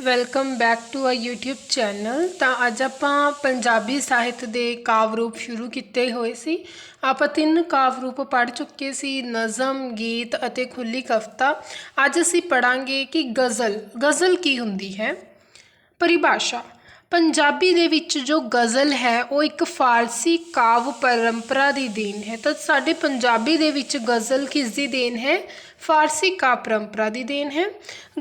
Welcome back to our YouTube channel ਤਾਂ ਅੱਜ ਆਪਾਂ ਪੰਜਾਬੀ ਸਾਹਿਤ ਦੇ ਕਾਵ ਰੂਪ ਸ਼ੁਰੂ ਕੀਤੇ ਹੋਏ ਸੀ। ਆਪਾਂ ਤਿੰਨ ਕਾਵ ਰੂਪ ਪੜ੍ਹ ਚੁੱਕੇ ਸੀ, ਨਜ਼ਮ, ਗੀਤ ਅਤੇ ਖੁੱਲੀ ਕਵਿਤਾ। ਅੱਜ ਅਸੀਂ ਪੜਾਂਗੇ ਕਿ ਗਜ਼ਲ। ਗਜ਼ਲ ਕੀ ਹੁੰਦੀ ਹੈ? ਪਰਿਭਾਸ਼ਾ। ਪੰਜਾਬੀ ਦੇ ਵਿੱਚ ਜੋ ਗਜ਼ਲ ਹੈ, ਉਹ ਇੱਕ ਫਾਰਸੀ ਕਾਵ ਪਰੰਪਰਾ ਦੀ ਦੇਣ ਹੈ। ਤਾਂ ਸਾਡੇ ਪੰਜਾਬੀ ਦੇ ਵਿੱਚ ਗਜ਼ਲ ਕਿਸ ਦੀ ਦੇਣ ਹੈ? ਫਾਰਸੀ ਕਾਵ ਪਰੰਪਰਾ ਦੀ ਦੇਣ ਹੈ।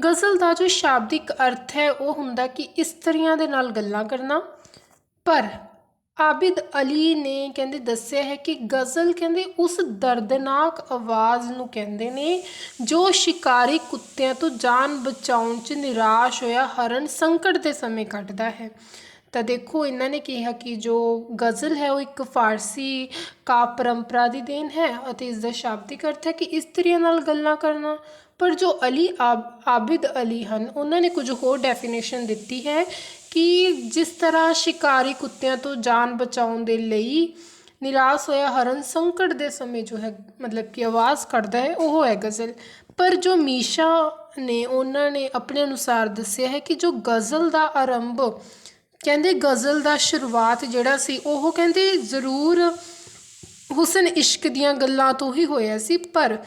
ਗਜ਼ਲ ਦਾ ਜੋ ਸ਼ਾਬਦਿਕ ਅਰਥ ਹੈ, ਉਹ ਹੁੰਦਾ ਕਿ ਇਸਤਰੀਆਂ ਦੇ ਨਾਲ ਗੱਲਾਂ ਕਰਨਾ। ਪਰ ਆਬਿਦ ਅਲੀ ਨੇ ਕਹਿੰਦੇ ਦੱਸਿਆ ਹੈ ਕਿ ਗਜ਼ਲ ਕਹਿੰਦੇ ਉਸ ਦਰਦਨਾਕ ਆਵਾਜ਼ ਨੂੰ ਕਹਿੰਦੇ ਨੇ, ਜੋ ਸ਼ਿਕਾਰੀ ਕੁੱਤਿਆਂ ਤੋਂ ਜਾਨ ਬਚਾਉਣ 'ਚ ਨਿਰਾਸ਼ ਹੋਇਆ ਹਰਨ ਸੰਕਟ ਦੇ ਸਮੇਂ ਕੱਢਦਾ ਹੈ। ਤਾਂ ਦੇਖੋ, ਇਹਨਾਂ ਨੇ ਕਿਹਾ ਕਿ ਜੋ ਗਜ਼ਲ ਹੈ, ਉਹ ਇੱਕ ਫਾਰਸੀ ਕਾ ਪਰੰਪਰਾ ਦੀ ਦੇਣ ਹੈ ਅਤੇ ਇਸ ਦਾ ਸ਼ਾਬਦਿਕ ਅਰਥ ਹੈ ਕਿ ਇਸਤਰੀਆਂ ਨਾਲ ਗੱਲਾਂ ਕਰਨਾ। ਪਰ ਜੋ ਅਲੀ ਆਬ, ਆਬਿਦ ਅਲੀ ਹਨ, ਉਹਨਾਂ ਨੇ ਕੁਝ ਹੋਰ ਡੈਫੀਨੇਸ਼ਨ ਦਿੱਤੀ ਹੈ ਕਿ ਜਿਸ ਤਰ੍ਹਾਂ ਸ਼ਿਕਾਰੀ ਕੁੱਤਿਆਂ ਤੋਂ ਜਾਨ ਬਚਾਉਣ ਦੇ ਲਈ ਨਿਰਾਸ਼ ਹੋਇਆ ਹਰਨ ਸੰਕਟ ਦੇ ਸਮੇਂ ਜੋ ਹੈ, ਮਤਲਬ ਕਿ ਆਵਾਜ਼ ਕੱਢਦਾ ਹੈ, ਉਹ ਹੈ ਗਜ਼ਲ। ਪਰ ਜੋ ਮੀਸ਼ਾ ਨੇ, ਉਹਨਾਂ ਨੇ ਆਪਣੇ ਅਨੁਸਾਰ ਦੱਸਿਆ ਹੈ ਕਿ ਜੋ ਗਜ਼ਲ ਦਾ ਆਰੰਭ, ਕਹਿੰਦੇ ਗਜ਼ਲ ਦਾ ਸ਼ੁਰੂਆਤ ਜਿਹੜਾ ਸੀ, ਉਹ ਕਹਿੰਦੇ ਜ਼ਰੂਰ ਹੁਸਨ ਇਸ਼ਕ ਦੀਆਂ ਗੱਲਾਂ ਤੋਂ ਹੀ ਹੋਇਆ ਸੀ, ਪਰ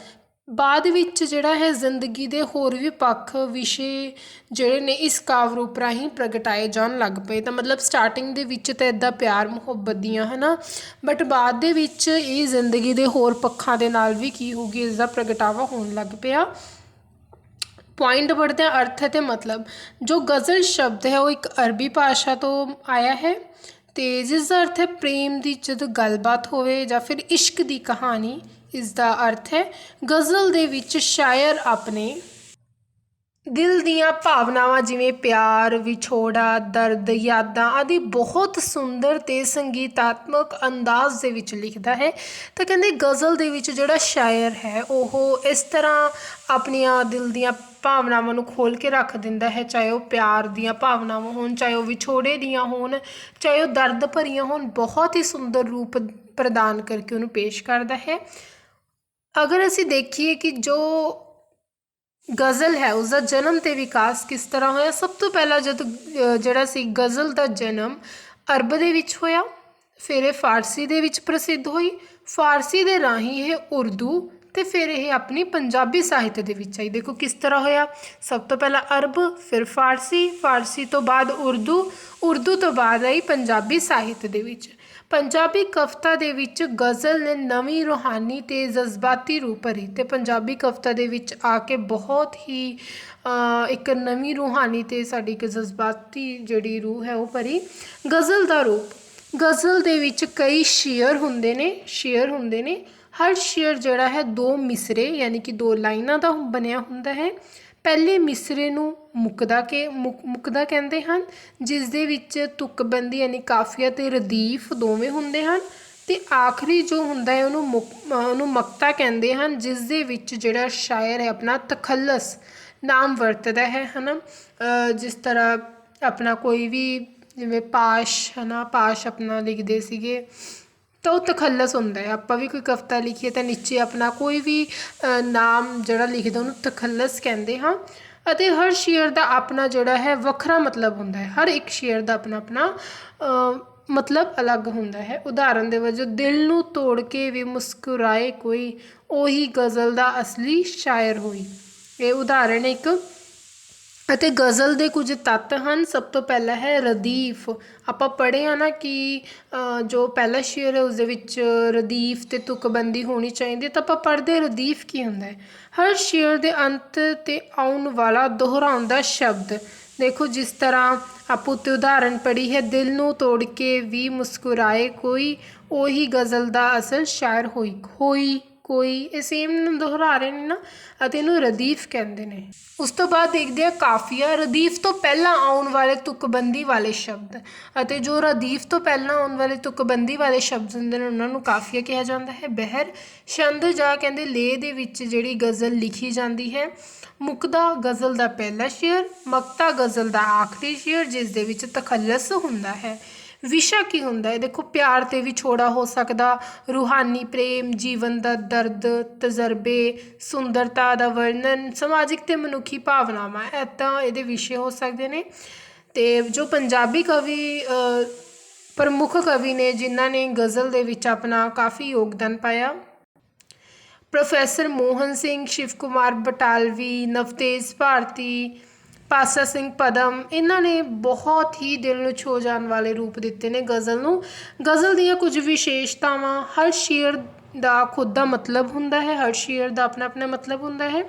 ਬਾਅਦ ਵਿੱਚ ਜਿਹੜਾ ਹੈ ਜ਼ਿੰਦਗੀ ਦੇ ਹੋਰ ਵੀ ਪੱਖ ਵਿਸ਼ੇ ਜਿਹੜੇ ਨੇ ਇਸ ਕਾਵਿ ਰੂਪ ਰਾਹੀਂ ਪ੍ਰਗਟਾਏ ਜਾਣ ਲੱਗ ਪਏ। ਤਾਂ ਮਤਲਬ ਸਟਾਰਟਿੰਗ ਦੇ ਵਿੱਚ ਤਾਂ ਇਦਾਂ ਪਿਆਰ, ਮੁਹੱਬਤ ਦੀਆਂ, ਹਨਾ? ਬਟ ਬਾਅਦ ਦੇ ਵਿੱਚ ਇਹ ਜ਼ਿੰਦਗੀ ਦੇ ਹੋਰ ਪੱਖਾਂ ਦੇ ਨਾਲ ਵੀ ਕੀ ਹੋਊਗੀ ਇਸ ਦਾ ਪ੍ਰਗਟਾਵਾ ਹੋਣ ਲੱਗ ਪਿਆ। ਪੁਆਇੰਟ ਪੜ੍ਹਦੇ ਅਰਥ ਅਤੇ ਮਤਲਬ, ਜੋ ਗਜ਼ਲ ਸ਼ਬਦ ਹੈ ਉਹ ਇੱਕ ਅਰਬੀ ਭਾਸ਼ਾ ਤੋਂ ਆਇਆ ਹੈ। ਤੇ ਜਿਸ ਦਾ ਅਰਥ ਹੈ ਪ੍ਰੇਮ ਦੀ ਜਦੋਂ ਗੱਲਬਾਤ ਹੋਵੇ ਜਾਂ ਫਿਰ ਇਸ਼ਕ ਦੀ ਕਹਾਣੀ, ਇਸ ਦਾ ਅਰਥ ਹੈ ਗਜ਼ਲ ਦੇ ਵਿੱਚ ਸ਼ਾਇਰ ਆਪਣੇ ਦਿਲ ਦੀਆਂ ਭਾਵਨਾਵਾਂ ਜਿਵੇਂ ਪਿਆਰ, ਵਿਛੋੜਾ, ਦਰਦ, ਯਾਦਾਂ ਆਦਿ ਬਹੁਤ ਸੁੰਦਰ ਤੇ ਸੰਗੀਤਾਤਮਕ ਅੰਦਾਜ਼ ਦੇ ਵਿੱਚ ਲਿਖਦਾ ਹੈ। ਤਾਂ ਕਹਿੰਦੇ ਗਜ਼ਲ ਦੇ ਵਿੱਚ ਜਿਹੜਾ ਸ਼ਾਇਰ ਹੈ, ਉਹ ਇਸ ਤਰ੍ਹਾਂ ਆਪਣੀਆਂ ਦਿਲ ਦੀਆਂ ਭਾਵਨਾਵਾਂ ਨੂੰ ਖੋਲ ਕੇ ਰੱਖ ਦਿੰਦਾ ਹੈ, ਚਾਹੇ ਉਹ ਪਿਆਰ ਦੀਆਂ ਭਾਵਨਾਵਾਂ ਹੋਣ, ਚਾਹੇ ਉਹ ਵਿਛੋੜੇ ਦੀਆਂ ਹੋਣ, ਚਾਹੇ ਉਹ ਦਰਦ ਭਰੀਆਂ ਹੋਣ, ਬਹੁਤ ਹੀ ਸੁੰਦਰ ਰੂਪ ਪ੍ਰਦਾਨ ਕਰਕੇ ਉਹਨੂੰ ਪੇਸ਼ ਕਰਦਾ ਹੈ। ਅਗਰ ਅਸੀਂ ਦੇਖੀਏ ਕਿ ਜੋ ਗਜ਼ਲ ਹੈ ਉਸ ਦਾ ਜਨਮ ਤੇ ਵਿਕਾਸ ਕਿਸ ਤਰ੍ਹਾਂ ਹੋਇਆ, ਸਭ ਤੋਂ ਪਹਿਲਾਂ ਜਦ ਜਿਹੜਾ ਸੀ ਗਜ਼ਲ ਦਾ ਜਨਮ ਅਰਬ ਦੇ ਵਿੱਚ ਹੋਇਆ, ਫਿਰ ਇਹ ਫਾਰਸੀ ਦੇ ਵਿੱਚ ਪ੍ਰਸਿੱਧ ਹੋਈ। ਫਾਰਸੀ ਦੇ ਰਾਹੀਂ ਇਹ ਉਰਦੂ ਤੇ ਫਿਰ ਇਹ ਆਪਣੀ ਪੰਜਾਬੀ ਸਾਹਿਤ ਦੇ ਵਿੱਚ ਆਈ। ਦੇਖੋ ਕਿਸ ਤਰ੍ਹਾਂ ਹੋਇਆ? ਸਭ ਤੋਂ ਪਹਿਲਾਂ ਅਰਬ, ਫਿਰ ਫਾਰਸੀ ਫਾਰਸੀ ਤੋਂ ਬਾਅਦ ਉਰਦੂ ਉਰਦੂ ਤੋਂ ਬਾਅਦ ਆਈ ਪੰਜਾਬੀ ਸਾਹਿਤ ਦੇ ਵਿੱਚ। ਪੰਜਾਬੀ ਕਵਿਤਾ ਦੇ ਵਿੱਚ ਗਜ਼ਲ ਨੇ ਨਵੀਂ ਰੂਹਾਨੀ ਤੇ ਜਜ਼ਬਾਤੀ ਰੂਪ ਭਰੀ ਤੇ ਪੰਜਾਬੀ ਕਵਿਤਾ ਦੇ ਵਿੱਚ ਆ ਕੇ ਬਹੁਤ ਹੀ ਇੱਕ ਨਵੀਂ ਰੂਹਾਨੀ ਤੇ ਸਾਡੀ ਇੱਕ ਜਜ਼ਬਾਤੀ ਜਿਹੜੀ ਰੂਹ ਹੈ ਉਹ ਭਰੀ। ਗਜ਼ਲ ਦਾ ਰੂਪ। ਗਜ਼ਲ ਦੇ ਵਿੱਚ ਕਈ ਸ਼ੇਅਰ ਹੁੰਦੇ ਨੇ, ਸ਼ੇਅਰ ਹੁੰਦੇ ਨੇ। ਹਰ ਸ਼ੇਅਰ ਜਿਹੜਾ ਹੈ ਦੋ ਮਿਸਰੇ, ਯਾਨੀ ਕਿ ਦੋ ਲਾਈਨਾਂ ਦਾ ਬਣਿਆ ਹੁੰਦਾ ਹੈ। ਪਹਿਲੇ ਮਿਸਰੇ ਨੂੰ ਮੁਕਦਾ ਕੇ, ਮੁਕ- ਮੁਕਦਾ ਕਹਿੰਦੇ ਹਨ, ਜਿਸ ਦੇ ਵਿੱਚ ਤੁਕਬੰਦੀ ਯਾਨੀ ਕਾਫੀਆ ਤੇ ਰਦੀਫ ਦੋਵੇਂ ਹੁੰਦੇ ਹਨ ਤੇ ਆਖਰੀ ਜੋ ਹੁੰਦਾ ਹੈ ਉਹਨੂੰ ਮੁਕ- ਉਹਨੂੰ ਮਕਤਾ ਕਹਿੰਦੇ ਹਨ, ਜਿਸ ਦੇ ਵਿੱਚ ਜਿਹੜਾ ਸ਼ਾਇਰ ਹੈ ਆਪਣਾ ਤਖੱਲਸ ਨਾਮ ਵਰਤਦਾ ਹੈ, ਹਨਾ? ਅਹ ਜਿਸ ਤਰ੍ਹਾਂ ਆਪਣਾ ਕੋਈ ਵੀ ਜਿਵੇਂ ਪਾਸ਼, ਹਨਾ? ਪਾਸ਼ ਆਪਣਾ ਲਿਖਦੇ ਸੀਗੇ। ਤਾਂ ਉਹ ਤਖੱਲਸ ਹੁੰਦਾ ਹੈ। ਆਪਾਂ ਵੀ ਕੋਈ ਕਵਿਤਾ ਲਿਖੀਏ ਤਾਂ ਨੀਚੇ ਆਪਣਾ ਕੋਈ ਵੀ ਨਾਮ ਜਿਹੜਾ ਲਿਖਦਾ ਉਹਨੂੰ ਤਖੱਲਸ ਕਹਿੰਦੇ ਹਾਂ। ਅਤੇ ਹਰ ਸ਼ੇਅਰ ਦਾ ਆਪਣਾ ਜਿਹੜਾ ਹੈ ਵੱਖਰਾ ਮਤਲਬ ਹੁੰਦਾ ਹੈ। ਹਰ ਇੱਕ ਸ਼ੇਅਰ ਦਾ ਆਪਣਾ ਆਪਣਾ ਮਤਲਬ ਅਲੱਗ ਹੁੰਦਾ ਹੈ। ਉਦਾਹਰਨ ਦੇ ਵਜੋਂ, ਦਿਲ ਨੂੰ ਤੋੜ ਕੇ ਵੀ ਮੁਸਕਰਾਏ ਕੋਈ, ਉਹੀ ਗਜ਼ਲ ਦਾ ਅਸਲੀ ਸ਼ਾਇਰ ਹੋਈ। ਇਹ ਉਦਾਹਰਨ ਇੱਕ ਅਤੇ ਗਜ਼ਲ ਦੇ ਕੁਝ ਤੱਤ ਹਨ। ਸਭ ਤੋਂ ਪਹਿਲਾ ਹੈ ਰਦੀਫ। ਆਪਾਂ ਪੜ੍ਹੇ ਆ ਨਾ ਕਿ ਜੋ ਪਹਿਲਾ ਸ਼ੇਅਰ ਹੈ ਉਸਦੇ ਵਿੱਚ ਰਦੀਫ ਅਤੇ ਤੁਕਬੰਦੀ ਹੋਣੀ ਚਾਹੀਦੀ ਹੈ। ਤਾਂ ਆਪਾਂ ਪੜ੍ਹਦੇ ਰਦੀਫ ਕੀ ਹੁੰਦਾ ਹੈ। ਹਰ ਸ਼ੇਅਰ ਦੇ ਅੰਤ ਤੇ ਆਉਣ ਵਾਲਾ ਦੁਹਰਾਉਂਦਾ ਸ਼ਬਦ। ਦੇਖੋ, ਜਿਸ ਤਰ੍ਹਾਂ ਆਪਾਂ ਉੱਤੇ ਉਦਾਹਰਨ ਪੜ੍ਹੀ ਹੈ, ਦਿਲ ਨੂੰ ਤੋੜ ਕੇ ਵੀ ਮੁਸਕਰਾਏ ਕੋਈ, ਉਹੀ ਗਜ਼ਲ ਦਾ ਅਸਲ ਸ਼ਾਇਰ ਹੋਈ ਹੋਈ। ਕੋਈ, ਇਹ ਸੇਮ ਨੂੰ ਦੁਹਰਾ ਰਹੇ ਨੇ ਨਾ, ਅਤੇ ਇਹਨੂੰ ਰਦੀਫ ਕਹਿੰਦੇ ਨੇ। ਉਸ ਤੋਂ ਬਾਅਦ ਦੇਖਦੇ ਆ ਕਾਫੀਆ, ਰਦੀਫ ਤੋਂ ਪਹਿਲਾਂ ਆਉਣ ਵਾਲੇ ਤੁਕਬੰਦੀ ਵਾਲੇ ਸ਼ਬਦ। ਅਤੇ ਜੋ ਰਦੀਫ ਤੋਂ ਪਹਿਲਾਂ ਆਉਣ ਵਾਲੇ ਤੁਕਬੰਦੀ ਵਾਲੇ ਸ਼ਬਦ ਹੁੰਦੇ ਨੇ, ਉਹਨਾਂ ਨੂੰ ਕਾਫੀਆ ਕਿਹਾ ਜਾਂਦਾ ਹੈ। ਬਹਿਰ, ਛੰਦ ਜਾਂ ਕਹਿੰਦੇ ਲੇਹ ਦੇ ਵਿੱਚ ਜਿਹੜੀ ਗਜ਼ਲ ਲਿਖੀ ਜਾਂਦੀ ਹੈ, ਮੁਕਦਾ ਗਜ਼ਲ ਦਾ ਪਹਿਲਾ ਸ਼ੇਅਰ ਮਕਤਾ ਗਜ਼ਲ ਦਾ ਆਖਰੀ ਸ਼ੇਅਰ ਜਿਸ ਦੇ ਵਿੱਚ ਤਖੱਲਸ ਹੁੰਦਾ ਹੈ। ਵਿਸ਼ਾ ਕੀ ਹੁੰਦਾ ਹੈ? ਦੇਖੋ, ਪਿਆਰ ਤੇ ਵਿਛੋੜਾ ਹੋ ਸਕਦਾ। ਰੂਹਾਨੀ ਪ੍ਰੇਮ, ਜੀਵਨ ਦਾ ਦਰਦ, ਤਜਰਬੇ, ਸੁੰਦਰਤਾ ਦਾ ਵਰਣਨ, ਸਮਾਜਿਕ ਤੇ ਮਨੁੱਖੀ ਭਾਵਨਾਵਾਂ ਇੱਦਾਂ ਇਹਦੇ ਵਿਸ਼ੇ ਹੋ ਸਕਦੇ ਨੇ। ਤੇ ਜੋ ਪੰਜਾਬੀ ਕਵੀ ਪ੍ਰਮੁੱਖ ਕਵੀ ਨੇ, ਜਿਨ੍ਹਾਂ ਨੇ ਗਜ਼ਲ ਦੇ ਵਿੱਚ ਆਪਣਾ ਕਾਫੀ ਯੋਗਦਾਨ ਪਾਇਆ। ਪ੍ਰੋਫੈਸਰ ਮੋਹਨ ਸਿੰਘ, ਸ਼ਿਵ ਕੁਮਾਰ ਬਟਾਲਵੀ, ਨਵਤੇਜ ਭਾਰਤੀ ਪਾਸਾ ਸਿੰਘ ਪਦਮ, ਇਹਨਾਂ ਨੇ ਬਹੁਤ ਹੀ ਦਿਲ ਨੂੰ ਛੋ ਜਾਣ ਵਾਲੇ ਰੂਪ ਦਿੱਤੇ ਨੇ ਗਜ਼ਲ ਨੂੰ। ਗਜ਼ਲ ਦੀਆਂ ਕੁਝ ਵਿਸ਼ੇਸ਼ਤਾਵਾਂ, ਹਰ ਸ਼ੇਅਰ ਦਾ ਖੁਦ ਦਾ ਮਤਲਬ ਹੁੰਦਾ ਹੈ, ਹਰ ਸ਼ੇਅਰ ਦਾ ਆਪਣਾ ਆਪਣਾ ਮਤਲਬ ਹੁੰਦਾ ਹੈ।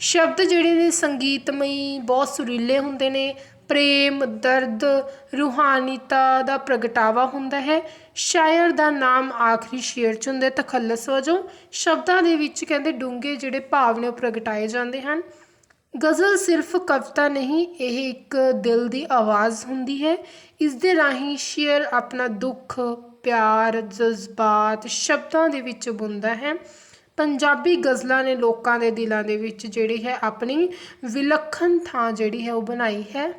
ਸ਼ਬਦ ਜਿਹੜੇ ਨੇ ਸੰਗੀਤਮਈ, ਬਹੁਤ ਸੁਰੀਲੇ ਹੁੰਦੇ ਨੇ। ਪ੍ਰੇਮ, ਦਰਦ, ਰੂਹਾਨੀਤਾ ਦਾ ਪ੍ਰਗਟਾਵਾ ਹੁੰਦਾ ਹੈ। ਸ਼ਾਇਰ ਦਾ ਨਾਮ ਆਖਰੀ ਸ਼ੇਰ 'ਚ ਹੁੰਦਾ ਤਖੱਲਸ ਵਜੋਂ। ਸ਼ਬਦਾਂ ਦੇ ਵਿੱਚ ਕਹਿੰਦੇ ਡੂੰਘੇ ਜਿਹੜੇ ਭਾਵ ਨੇ ਉਹ ਪ੍ਰਗਟਾਏ ਜਾਂਦੇ ਹਨ। ਗਜ਼ਲ ਸਿਰਫ ਕਵਿਤਾ ਨਹੀਂ, ਇਹ ਇੱਕ ਦਿਲ ਦੀ ਆਵਾਜ਼ ਹੁੰਦੀ ਹੈ। ਇਸ ਦੇ ਰਾਹੀਂ ਸ਼ੇਅਰ ਆਪਣਾ ਦੁੱਖ, ਪਿਆਰ, ਜਜ਼ਬਾਤ ਸ਼ਬਦਾਂ ਦੇ ਵਿੱਚ ਬੁੰਦਾ ਹੈ। ਪੰਜਾਬੀ ਗਜ਼ਲਾਂ ਨੇ ਲੋਕਾਂ ਦੇ ਦਿਲਾਂ ਦੇ ਵਿੱਚ ਜਿਹੜੀ ਹੈ ਆਪਣੀ ਵਿਲੱਖਣ ਥਾਂ ਜਿਹੜੀ ਹੈ ਉਹ ਬਣਾਈ ਹੈ।